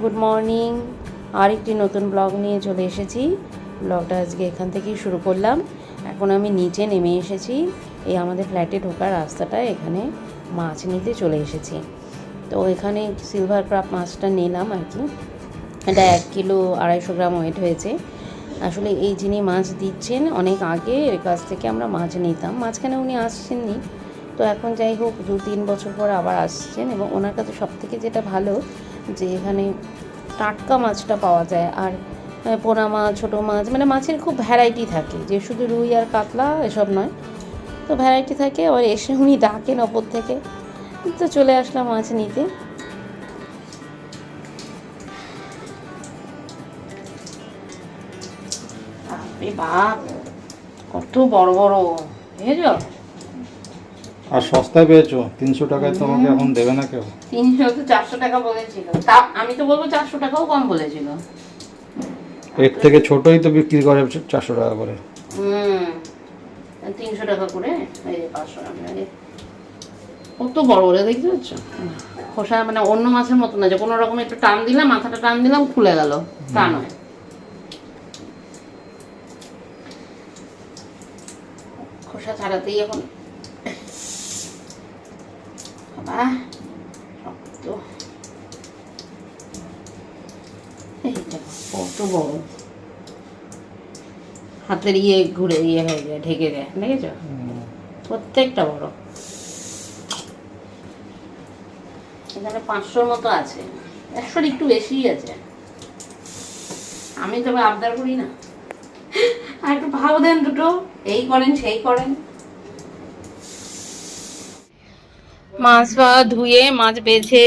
Good morning. আর একটি নতুন blog নিয়ে চলে এসেছি। ব্লগটা আজকে এখান থেকেই শুরু করলাম। এখন আমি নিচে নেমে এসেছি। এই আমাদের ফ্ল্যাটে ঢোকার রাস্তাটায় এখানে মাছ নিতে চলে এসেছি। তো এখানে সিলভার ক্রাপ মাছটা নিলাম আর কি। এটা এক কিলো আড়াইশো গ্রাম ওয়েট হয়েছে। আসলে এই যিনি মাছ দিচ্ছেন, অনেক আগে এর কাছ থেকে আমরা মাছ নিতাম। মাঝখানে উনি আসছেননি। তো এখন যাই হোক দু তিন বছর পর আবার আসছেন এবং ওনার কাছে সব থেকে যেটা ভালো যে এখানে টাটকা মাছটা পাওয়া যায় আর পোনা মাছ, ছোটো মাছ মানে মাছের খুব ভ্যারাইটি থাকে। যে শুধু রুই আর কাতলা এসব নয়। তো ভ্যারাইটি থাকে, আবার এসে উনি ডাকেন ওপর থেকে। তো চলে আসলাম মাছ নিতে। বাপ, কত বড় বড়, বুঝেছ? আর সস্তায় পেয়েছ? তিনশো টাকায় তোমাকে এখন দেবে না কেউ। তিনশো তো চারশো টাকা বলেছিল। তা আমি তো বলব চারশো টাকাও কম বলেছিল। এর থেকে ছোটই তো বিক্রি করে চারশো টাকা করে। হুম। তিনশো টাকা করে এই যে পাঁচশো টাকা কত বড় বড় দেখতে পাচ্ছ? খোসা মানে অন্য মাছের মতো না যে কোনো রকম একটু টান দিলাম মাথাটা টান দিলাম খুলে গেল। তা নয়। খোসা ছাড়াতেই এখন বাবা হাতের ইয়ে ঘুরে ইয়ে হয়ে যায় ঢেকে যায় দেখেছ প্রত্যেকটা বড় এখানে পাঁচশোর মতো আছে একশোর একটু বেশিই আছে আমি তবে আবদার করি না আর একটু ভাও দেন দুটো এই করেন সেই করেন মাছ ধুয়ে মাছ বেছে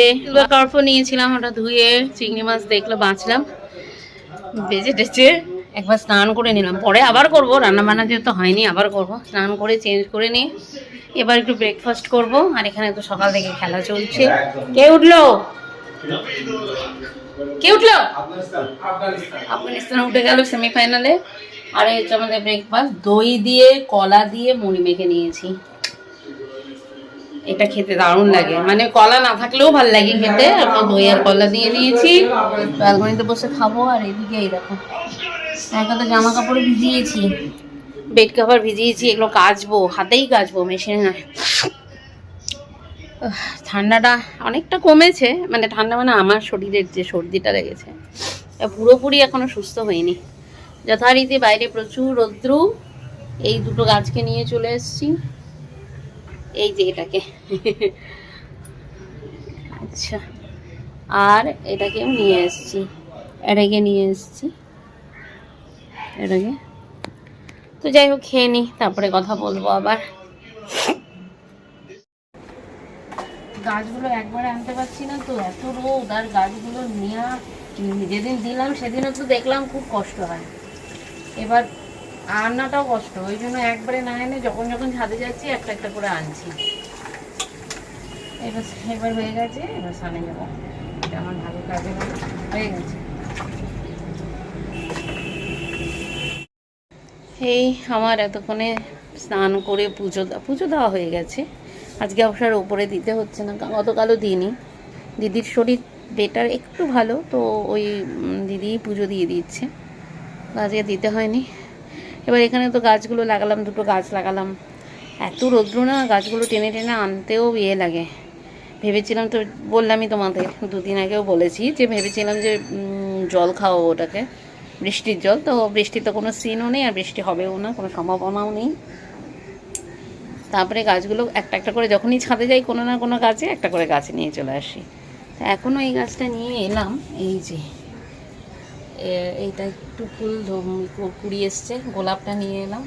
কার্পো নিয়েছিলাম, ওটা ধুয়ে চিংড়ি মাছ দেখল, বাঁচলাম। বেজে টেচে একবার স্নান করে নিলাম। পরে আবার করব রান্না বান্না যেহেতু হয়নি, আবার করব। স্নান করে চেঞ্জ করে নিয়ে এবার একটু ব্রেকফাস্ট করব, আর এখানে তো সকাল থেকে খেলা চলছে। কে উঠল? কে উঠল? আফগানিস্তান উঠে গেল সেমিফাইনালে আর, হচ্ছে আমাদের ব্রেকফাস্ট দই দিয়ে, কলা দিয়ে, মুড়ি মেখে নিয়েছি। এটা খেতে দারুণ লাগে। মানে কলা না থাকলেও ভালো লাগে খেতে। আমরা দই আর কলা দিয়ে দিয়েছি। ব্যালকনিতে বসে খাব আর এদিকে এই দেখো। একাতে জামা কাপড় ভিজিয়েছি। বেড কাভার ভিজিয়েছি এগুলো কাচবো হাতেই কাচবো মেশিনে না। ঠান্ডাটা অনেকটা কমেছে মানে ঠান্ডা মানে আমার শরীরের যে সর্দিটা লেগেছে। তা পুরোপুরি এখনও সুস্থ হয়নি। যথারীতি বাইরে প্রচুর রৌদ্রু। এই দুটো গাছকে নিয়ে চলে এসেছি। এই যে এটাকে। আচ্ছা। আর এটাকেও নিয়ে এসেছি। এটাকে নিয়ে এসেছি। এটাকে। তো যাই হোক, খেয়ে নিই তারপরে কথা বলব আবার। গাছগুলো একবারে আনতে পারছি না তো, এত রোদ, আর গাছগুলো নেওয়া যেদিন দিলাম সেদিনও তো দেখলাম খুব কষ্ট হয়। এবার আনাটাও কষ্ট, ওই জন্য একবারে না এনে যখন যখন ছাদে যাচ্ছি, একটা একটা করে আনছি। এবার এবার হয়ে গেছে, এবার সামনে যাব। এটা আমার ভালো কাজে। হয়ে গেছে। এই আমার এতক্ষণে স্নান করে পুজো পুজো দেওয়া হয়ে গেছে। আজকে অবসর ওপরে দিতে হচ্ছে না গতকালও দিইনি। দিদির শরীর বেটার একটু ভালো, তো ওই দিদি পুজো দিয়ে দিচ্ছে। আজকে দিতে হয়নি। এবার এখানে তো গাছগুলো লাগালাম, দুটো গাছ লাগালাম। এত রৌদ্র না, গাছগুলো টেনে টেনে আনতেও ইয়ে লাগে। ভেবেছিলাম তো, বললামই তোমাদের, দুদিন আগেও বলেছি যে ভেবেছিলাম যে জল খাও ওটাকে। বৃষ্টির জল, তো বৃষ্টির তো কোনো সিনও নেই, আর বৃষ্টি হবেও না, কোনো সম্ভাবনাও নেই। তারপরে গাছগুলো একটা একটা করে যখনই ছাদে যাই কোনো না কোনো গাছে একটা করে গাছ নিয়ে চলে আসি। তা এখনও এই গাছটা নিয়ে এলাম, এই যে। এইটা একটু ফুল কুড়ি এসছে, গোলাপটা নিয়ে এলাম।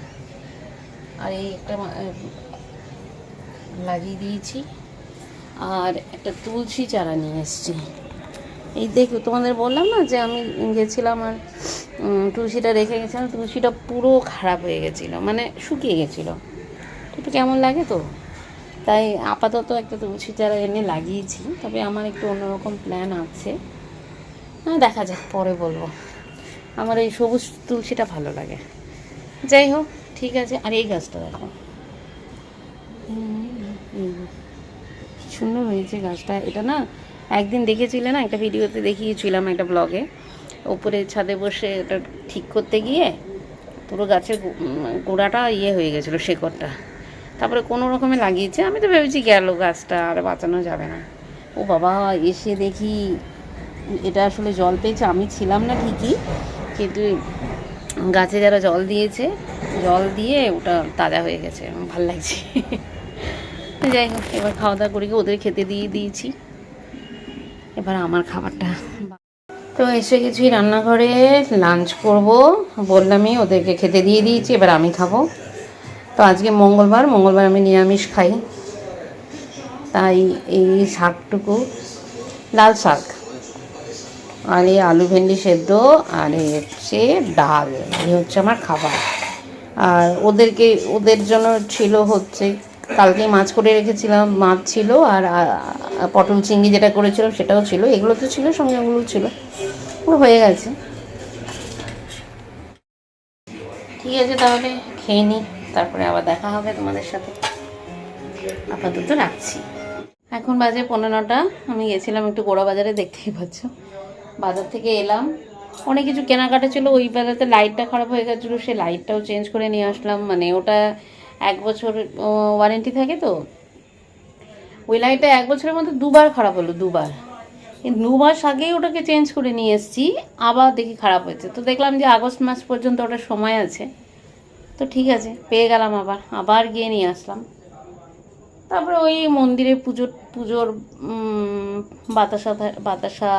আর এই একটা লাগিয়ে দিয়েছি। আর একটা তুলসী চারা নিয়ে এসেছি। এই দেখো, তোমাদের বললাম না যে আমি গেছিলাম আর তুলসীটা রেখে গেছিলাম, তুলসীটা পুরো খারাপ হয়ে গেছিল মানে শুকিয়ে গেছিল। একটু কেমন লাগে তো? তাই আপাতত একটা তুলসী চারা এনে লাগিয়েছি, তবে আমার একটু অন্যরকম প্ল্যান আছে। দেখা যাক, পরে বলব। আমার এই সবুজ তুলসীটা ভালো লাগে। যাই হোক, ঠিক আছে, আর এই গাছটা দেখো। সুন্দর হয়েছে গাছটা। এটা না, একদিন দেখেছিলে না? একটা ভিডিওতে দেখিয়েছিলাম একটা ব্লগে উপরে ছাদে বসে এটা ঠিক করতে গিয়ে পুরো গাছের গোড়াটা ইয়ে হয়ে গেছিল, শেকড়টা। তারপরে কোনো রকমে লাগিয়েছে। আমি তো ভেবেছি গেল গাছটা, আর বাঁচানো যাবে না। ও বাবা, এসে দেখি এটা আসলে জল পেয়েছে, আমি ছিলাম না ঠিকই, কিন্তু গাছে যারা জল দিয়েছে, জল দিয়ে ওটা তাজা হয়ে গেছে ভালো লাগছে। যাই হোক, এবার খাওয়া দাওয়া করে ওদের খেতে দিয়ে দিয়েছি। এবার আমার খাবারটা। তো এসে গেছি রান্নাঘরে লাঞ্চ করব, বললামই ওদেরকে খেতে দিয়ে দিয়েছি, এবার আমি খাব। তো আজকে মঙ্গলবার মঙ্গলবার আমি নিরামিষ খাই। তাই এই শাকটুকু, লাল শাক। আর এই আলু ভেন্ডি সেদ্ধ, আর হচ্ছে ডাল, এই হচ্ছে আমার খাবার। আর ওদেরকে, ওদের জন্য ছিল হচ্ছে কালকে মাছ করে রেখেছিলাম, মাছ ছিল, আর পটল চিংড়ি যেটা করেছিলাম সেটাও ছিল, এগুলো তো ছিল, সঙ্গে ওগুলো ছিল ওগুলো হয়ে গেছে। ঠিক আছে তাহলে, খেয়ে নিই তারপরে আবার দেখা হবে তোমাদের সাথে। আপাতত রাখছি। এখন বাজে পনেরোটা আমি গেছিলাম একটু গোড়া বাজারে, দেখতেই পাচ্ছ। বাজার থেকে এলাম। অনেক কিছু কেনাকাটা ছিল, ওই বেলাতে লাইটটা খারাপ হয়ে গেছিল, সে লাইটটাও চেঞ্জ করে নিয়ে আসলাম। মানে ওটা এক বছর ওয়ারেন্টি থাকে তো? ওই লাইটটা এক বছরের মধ্যে দুবার খারাপ হলো, দুবার। দু মাস আগেই ওটাকে চেঞ্জ করে নিয়ে এসেছি, আবার দেখি খারাপ হয়েছে। তো দেখলাম যে আগস্ট মাস পর্যন্ত ওটা সময় আছে। তো ঠিক আছে, পেয়ে গেলাম আবার আবার গিয়ে নিয়ে আসলাম। তারপরে ওই মন্দিরে পুজোর পুজোর বাতাসা বাতাসা,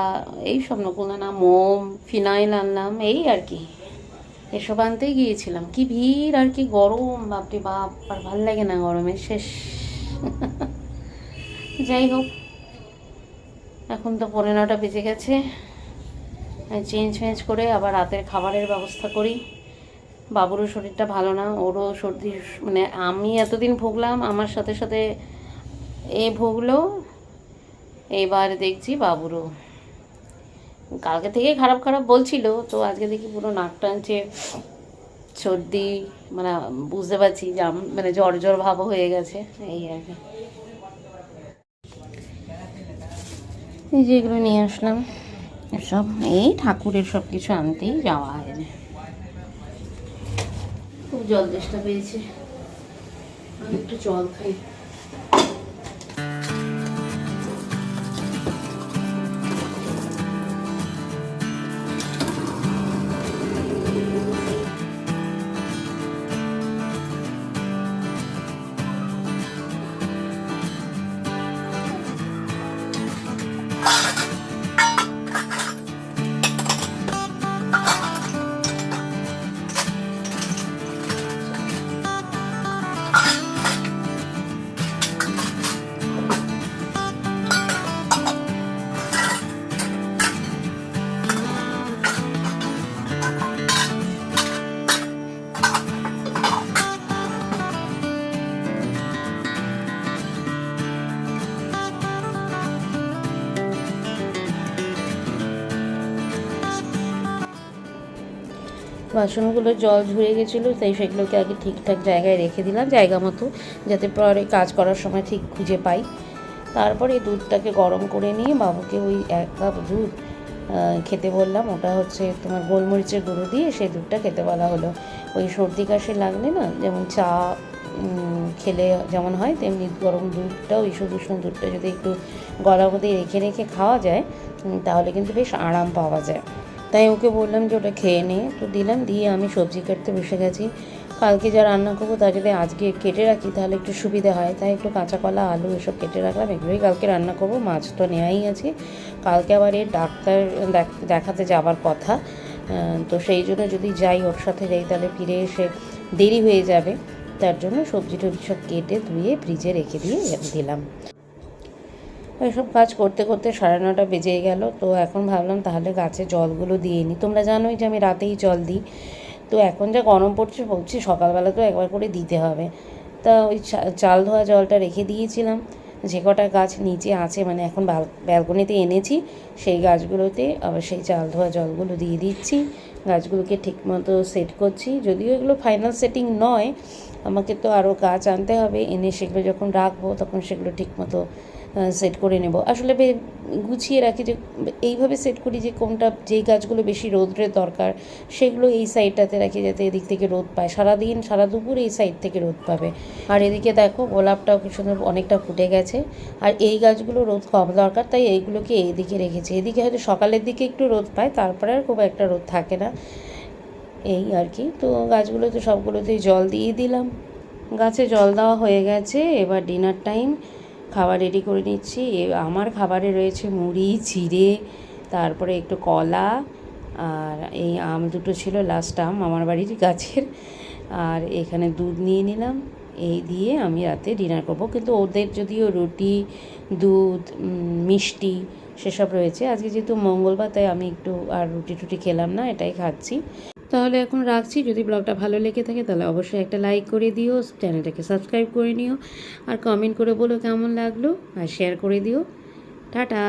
এই সব নকুল না মোম, ফিনাইল আনলাম, এই আর কি। এসব আনতেই গিয়েছিলাম। কি ভিড় আর কি গরম, বাপরে বাপ, আর ভালো লাগে না গরমে, শেষ। যাই হোক, এখন তো পনেরো নটা বেজে গেছে। চেঞ্জ ফেঞ্জ করে আবার রাতের খাবারের ব্যবস্থা করি। বাবুরও শরীরটা ভালো না, ওরও সর্দি মানে আমি এতদিন ভুগলাম, আমার সাথে সাথে এ ভুগলো, এবার দেখছি বাবুরও। কালকে থেকে খারাপ খারাপ বলছিল, তো আজকে দেখি পুরো নাক টানছে, সর্দি মানে বুঝতে পারছি যে মানে জ্বর জ্বর ভাবও হয়ে গেছে, এই আর কি। এই যে এগুলো নিয়ে আসলাম সব এই ঠাকুরের সব কিছু আনতেই যাওয়া হয় না খুব জল দেশটা পেয়েছে। আমি একটু জল খাই। বাসনগুলো জল ঝরে গেছিল, তাই সেগুলোকে আগে ঠিকঠাক জায়গায় রেখে দিলাম, জায়গা মতো, যাতে পরে কাজ করার সময় ঠিক খুঁজে পাই। তারপরে এই দুধটাকে গরম করে নিয়ে বাবুকে ওই এক কাপ দুধ খেতে বললাম, ওটা হচ্ছে তোমার গোলমরিচের গুঁড়ো দিয়ে সেই দুধটা খেতে বলা হলো। ওই সর্দি কাশি লাগলে না, যেমন চা খেলে যেমন হয়, তেমনি গরম দুধটা শুধু উষ্ণ দুধটা যদি একটু গলার মধ্যে রেখে রেখে খাওয়া যায় তাহলে কিন্তু বেশ আরাম পাওয়া যায়। তাই ওকে বললাম যে ওটা খেয়ে নে। তো দিলাম, দিয়ে আমি সবজি কাটতে বসে গেছি। কালকে যা রান্না করব তা যদি আজকে কেটে রাখি তাহলে একটু সুবিধা হয়। তাই একটু কাঁচা কলা, আলু এসব কেটে রাখলাম। এগুলোই কালকে রান্না করব, মাছ তো নেওয়াই আছে। কালকে আবার এর ডাক্তার দেখ- দেখাতে যাবার কথা। তো সেই জন্য যদি যাই ওর সাথে যাই তাহলে ফিরে এসে দেরি হয়ে যাবে। তার জন্য সবজি টবজি সব কেটে ধুয়ে ফ্রিজে রেখে দিয়ে দিলাম। এসব কাজ করতে করতে সাড়ে নটা বেজে গেল। তো এখন ভাবলাম তাহলে গাছে জলগুলো দিয়ে নিই তোমরা জানোই যে আমি রাতেই জল দিই। তো এখন যা গরম পড়ছে, বলছি সকালবেলা তো একবার করে দিতে হবে। তা ওই চাল ধোয়া জলটা রেখে দিয়েছিলাম। যে কটা গাছ নিচে আছে মানে এখন ব্যালকনিতে এনেছি, সেই গাছগুলোতে আবার সেই চাল ধোয়া জলগুলো দিয়ে দিচ্ছি। গাছগুলোকে ঠিকমতো সেট করছি। যদিও এগুলো ফাইনাল সেটিং নয়, আমাকে তো আরও গাছ আনতে হবে। এনে সেগুলো যখন রাখব, তখন সেগুলো ঠিকমতো সেট করে নেব। আসলে গুছিয়ে রাখি যে, এইভাবে সেট করি যে, কোনটা, যেই গাছগুলো বেশি রোদ্রের দরকার, সেগুলো এই সাইডটাতে রাখি যাতে এদিক থেকে রোদ পায়। সারাদিন, সারা দুপুর এই সাইড থেকে রোদ পাবে। আর এদিকে দেখো, গোলাপটাও কি সুন্দর অনেকটা ফুটে গেছে। আর এই গাছগুলো রোদ কম দরকার, তাই এইগুলোকে এইদিকে রেখেছি। এদিকে হয়তো সকালের দিকে একটু রোদ পায়, তারপরে আর খুব একটা রোদ থাকে না। এই আর কি। তো গাছগুলোতে সবগুলোতেই জল দিয়ে দিলাম। গাছে জল দেওয়া হয়ে গেছে, এবার ডিনার টাইম খাবার রেডি করে নিচ্ছি। আমার খাবারে রয়েছে মুড়ি চিড়ে তারপরে একটু কলা আর এই আম দুটো ছিল লাস্ট আম আমার বাড়ির গাছের। আর এখানে দুধ নিয়ে নিলাম। এই দিয়ে আমি রাতে ডিনার করব। কিন্তু ওদের যদিও রুটি, দুধ মিষ্টি সেসব রয়েছে, আজকে যেহেতু মঙ্গলবার, তাই আমি একটু আর রুটি টুটি খেলাম না, এটাই খাচ্ছি। তাহলে এখন রাখছি। যদি ব্লগটা ভালো লেগে থাকে, তাহলে অবশ্যই একটা লাইক করে দিও, চ্যানেলটাকে সাবস্ক্রাইব করে নিও। আর কমেন্ট করে বলো কেমন লাগল, আর শেয়ার করে দিও। টাটা!